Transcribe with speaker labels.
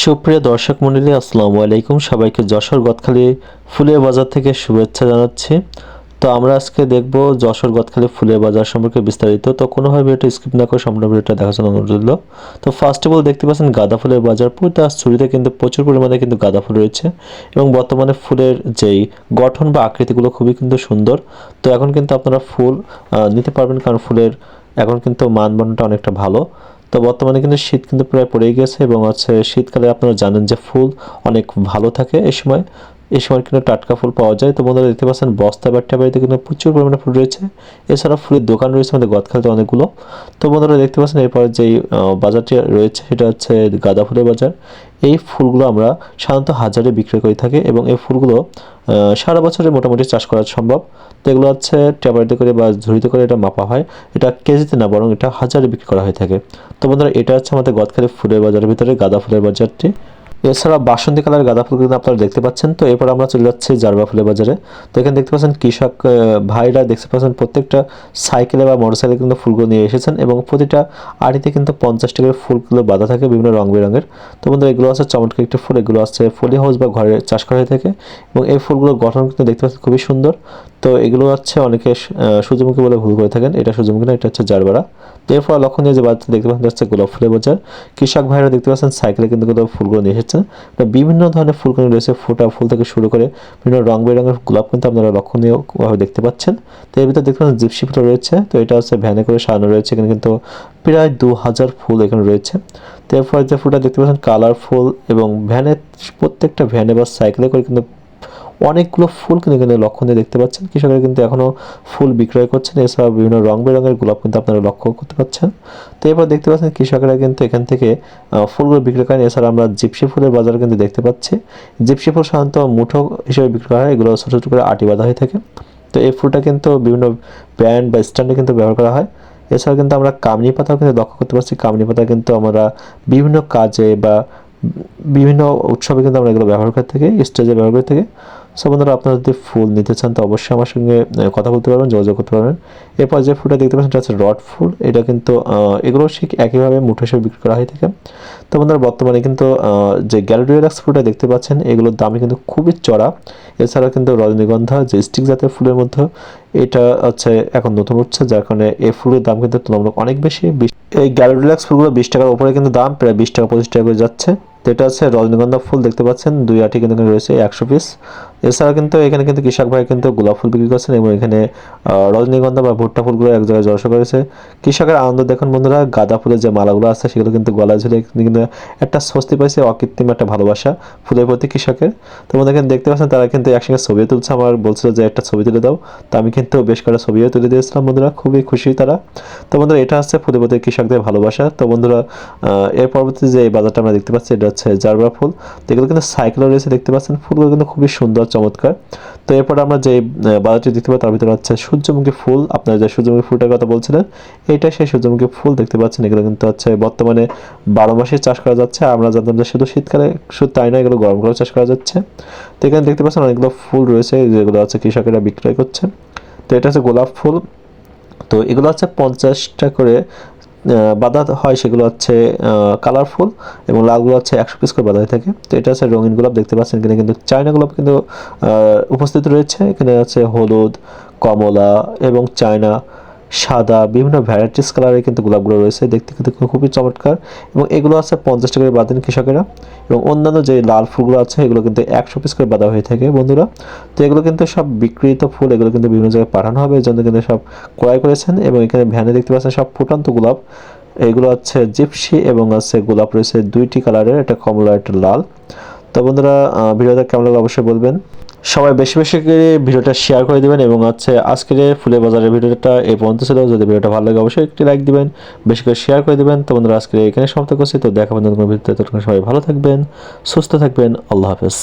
Speaker 1: সুপ্রিয় দর্শক মণ্ডলী আসসালামু আলাইকুম। সবাইকে যশোর গদখালি ফুলের বাজার থেকে শুভেচ্ছা জানাচ্ছি। তো আমরা আজকে দেখব যশোর গদখালি ফুলের বাজার সম্পর্কে বিস্তারিত। তো কোনোভাবে ভিডিওটা স্কিপ না করে সম্পূর্ণ ভিডিওটা দেখার জন্য অনুরোধ রইল। তো ফার্স্ট অফ অল দেখতে পাচ্ছেন গাঁদা ফুলের বাজার। পুরোটা ছুরিতে কিন্তু প্রচুর পরিমাণে কিন্তু গাঁদা ফুল রয়েছে এবং বর্তমানে ফুলের যেই গঠন বা আকৃতিগুলো খুবই কিন্তু সুন্দর। তো এখন কিন্তু আপনারা ফুল নিতে পারবেন কারণ ফুলের এখন কিন্তু মানবন্ধনটা অনেকটা ভালো। তো বর্তমানে কিন্তু শীত কিন্তু প্রায় পড়ে গেছে এবং হচ্ছে শীতকালে আপনারা জানেন যে ফুল অনেক ভালো থাকে এই সময়। এই সময় কিন্তু টাটকা ফুল পাওয়া যায়। তো বন্ধুরা দেখতে পাচ্ছেন, বস্তা বাট্টা বাড়িতে কিন্তু প্রচুর পরিমাণে ফুল রয়েছে। এছাড়া ফুলের দোকান রয়েছে আমাদের গদখালিতে অনেকগুলো। তো বন্ধুরা দেখতে পাচ্ছেন, এরপর যেই বাজারটি রয়েছে, সেটা হচ্ছে গাঁদা ফুলের বাজার। এই ফুলগুলো আমরা সাধারণত হাজারে বিক্রি করে থাকি এবং এই ফুলগুলো সারা বছরে মোটামুটি চাষ করা সম্ভব। তো এগুলো হচ্ছে ট্যাবারিতে করে বা ঝুড়িতে করে এটা মাপা হয়। এটা কেজিতে না, বরং এটা হাজারে বিক্রি করা হয়ে থাকে। তো বন্ধুরা এটা হচ্ছে আমাদের গদখালি ফুলের বাজারের ভিতরে গাঁদা ফুলের বাজারটি। এছাড়া বাসন্তী কালার গাঁদা ফুল কিন্তু আপনারা দেখতে পাচ্ছেন। তো এরপর আমরা চলে যাচ্ছি জারবা ফুলের বাজারে। তো এখানে দেখতে পাচ্ছেন কৃষক ভাইরা দেখতে পাচ্ছেন প্রত্যেকটা সাইকেলে বা মোটর সাইকেলে কিন্তু ফুলগুলো নিয়ে এসেছেন এবং প্রতিটা আড়িতে কিন্তু পঞ্চাশ টাকার ফুলগুলো বাঁধা থাকে বিভিন্ন রং বেরঙের তো বন্ধুরা, এগুলো আছে চমৎকার একটি ফুল। এগুলো আছে ফলি হাউস বা ঘরে চাষ করা হয়ে থাকে এবং এই ফুলগুলোর গঠন কিন্তু দেখতে পাচ্ছেন খুবই সুন্দর। তো এগুলো হচ্ছে অনেকে সূর্যমুখী বলে ভুল করে থাকেন। এটা সূর্যমুখী না, এটা হচ্ছে জারবারা। এরপর লক্ষণীয় যে বাজারটা দেখতে পাচ্ছেন হচ্ছে গোলাপ ফুলের বাজার। কৃষক ভাইরা দেখতে পাচ্ছেন, সাইকেলে কিন্তু গোলাপ ফুলগুলো নিয়ে এসেছেন। তো বিভিন্ন ধরনের ফুল কিন্তু রয়েছে, ফোটা ফুল থেকে শুরু করে বিভিন্ন রং বেরঙের গোলাপ কিন্তু আপনারা লক্ষণীয়ভাবে দেখতে পাচ্ছেন। তো এর ভিতরে দেখতে পাচ্ছেন, জিপসি ফুল রয়েছে। তো এটা হচ্ছে ভ্যানে করে সাজানো রয়েছে, এখানে কিন্তু প্রায় দু হাজার ফুল এখানে রয়েছে। তো এরপর যে ফুলটা দেখতে পাচ্ছেন, কালারফুল এবং ভ্যানে প্রত্যেকটা ভ্যানে বা সাইকেলে করে কিন্তু অনেকগুলো ফুল কিন্তু এখানে লক্ষণ দিয়ে দেখতে পাচ্ছেন। কৃষকরা কিন্তু এখনও ফুল বিক্রয় করছেন। এছাড়াও বিভিন্ন রং বেরঙের গোলাপ কিন্তু আপনারা লক্ষ্য করতে পাচ্ছেন। তো এরপর দেখতে পাচ্ছেন কৃষকরা কিন্তু এখান থেকে ফুলগুলো বিক্রয় করেন। এছাড়া আমরা জিপসি ফুলের বাজার কিন্তু দেখতে পাচ্ছি। জিপসি ফুল সাধারণত মুঠো হিসেবে বিক্রি করা হয়। এগুলো ছোটো ছোটো করে আটি বাঁধা হয়ে থাকে। তো এই ফুলটা কিন্তু বিভিন্ন ব্র্যান্ড বা স্ট্যান্ডে কিন্তু ব্যবহার করা হয়। এছাড়া কিন্তু আমরা কামনি পাতাও কিন্তু লক্ষ্য করতে পারছি। কামনি পাতা কিন্তু আমরা বিভিন্ন কাজে বা বিভিন্ন উৎসবে কিন্তু আমরা এগুলো ব্যবহার করে থাকি, স্টেজে ব্যবহার করে থাকি। সো বন্ধুরা, আপনারা যদি ফুল নিতে চান, তো অবশ্যই আমার সঙ্গে কথা বলতে পারবেন, যোগাযোগ করতে পারবেন। এরপর যে ফুলটা দেখতে পাচ্ছেন এটা হচ্ছে রড ফুল। এটা কিন্তু এগুলো ঠিক একইভাবে মুঠো হিসেবে বিক্রি করা হয়ে থাকে। তো বন্ধুরা, বর্তমানে কিন্তু যে গ্যালোডিয়ালাক্স ফুলটা দেখতে পাচ্ছেন, এগুলোর দামই কিন্তু খুবই চড়া। এছাড়া কিন্তু রজনীগন্ধা, যে স্টিক জাতের ফুলের মধ্যে, এটা হচ্ছে এখন নতুন উঠছে, যার কারণে এই ফুলের দাম কিন্তু তুলনামূলক অনেক বেশি। এই গ্যালোডিলাক্স ফুলগুলো বিশ টাকার উপরে কিন্তু দাম, প্রায় বিশ টাকা, পঁচিশ টাকা করে যাচ্ছে। তো এটা হচ্ছে রজনীগন্ধা ফুল, দেখতে পাচ্ছেন? দুই আটি কিন্তু রয়েছে, একশো পিস এছাড়া কিন্তু এখানে কিন্তু কৃষক ভাই কিন্তু গোলাপ ফুল বিক্রি করছেন এবং এখানে রজনীগন্ধা বা ভুট্টা ফুলগুলো এক জায়গায় জড়সা করেছে। কৃষকের আনন্দ দেখুন বন্ধুরা, গাঁদা ফুলের যে মালাগুলো আছে, সেগুলো কিন্তু গলায় ঝুলে কিন্তু একটা স্বস্তি পাইছে, অকৃত্রিম একটা ভালোবাসা ফুলের প্রতি কৃষকের। তো বন্ধুরা, এখানে দেখতে পাচ্ছেন, তারা কিন্তু একসঙ্গে ছবি তুলছে। আমার বলছিল যে একটা ছবি তুলে দাও। তো আমি কিন্তু বেশ কটা ছবিও তুলে দিয়েছিলাম বন্ধুরা, খুবই খুশি তারা। তো বন্ধুরা, এটা হচ্ছে ফুলের প্রতি কৃষকদের ভালোবাসা। তো বন্ধুরা এর পরবর্তী যে এই বাজারটা আমরা দেখতে পাচ্ছি, এটা হচ্ছে জারবা ফুল। তো এগুলো কিন্তু সাইকেলও রয়েছে, দেখতে পাচ্ছেন। ফুলগুলো কিন্তু খুবই সুন্দর, চমৎকার। তো এরপর আমরা যে বাজারটি দেখতে পাই তার ভিতরে হচ্ছে সূর্যমুখী ফুল। আপনারা যে সূর্যমুখী ফুলটার কথা বলছিলেন এইটা সেই সূর্যমুখী ফুল দেখতে পাচ্ছেন। এগুলো কিন্তু হচ্ছে বর্তমানে বারো মাসে চাষ করা যাচ্ছে। আমরা জানতাম যে শুধু শীতকালে, শুধু তাই না এগুলো গরম গরমকালেও চাষ করা যাচ্ছে। তো এখানে দেখতে পাচ্ছেন অনেকগুলো ফুল রয়েছে, যেগুলো হচ্ছে কৃষকেরা বিক্রয় করছে। তো এটা হচ্ছে গোলাপ ফুল। তো এগুলো হচ্ছে পঞ্চাশটা করে বাঁধা হয় সেগুলো হচ্ছে কালারফুল এবং লালগুলো হচ্ছে একশো পিস করে হয়ে থাকে। তো এটা হচ্ছে রঙিন গোলাপ, দেখতে পাচ্ছেন এখানে কিন্তু চায়না গোলাপ কিন্তু উপস্থিত রয়েছে। এখানে আছে হলুদ, কমলা এবং চায়না সাদা, বিভিন্ন ভ্যারাইটিস কালারের কিন্তু গোলাপগুলো রয়েছে। দেখতে কিন্তু খুবই চমৎকার। এবং এগুলো আছে পঞ্চাশ টাকা করে বাঁধেন কৃষকেরা। এবং অন্যান্য যে লাল ফুলগুলো আছে, এগুলো কিন্তু একশো পিস করে বাঁধা হয়ে থাকে বন্ধুরা। তো এগুলো কিন্তু সব বিক্রিত ফুল, এগুলো কিন্তু বিভিন্ন জায়গায় পাঠানো হবে। এই জন্য কিন্তু সব ক্রয় করেছেন। এবং এখানে ভ্যানে দেখতে পাচ্ছেন সব ফুটান্ত গোলাপ। এগুলো হচ্ছে জিপসি এবং আছে গোলাপ রয়েছে দুইটি কালারের একটা কমলা, একটা লাল। তো বন্ধুরা ভিডিওটা কেমন লাগল অবশ্যই বলবেন। সবাই বেশি বেশি করে ভিডিওটা শেয়ার করে দিবেন এবং হচ্ছে আজকের ফুলের বাজারের ভিডিওটা এই পর্যন্ত ছিল। যদি ভিডিওটা ভালো লাগে, অবশ্যই একটি লাইক দিবেন, বেশি করে শেয়ার করে দিবেন। তো বন্ধুরা আজকে এখানে সমাপ্ত করছি। তো দেখা বন্ধু কোনো ভিডিওতে। সবাই ভালো থাকবেন, সুস্থ থাকবেন। আল্লাহ হাফেজ।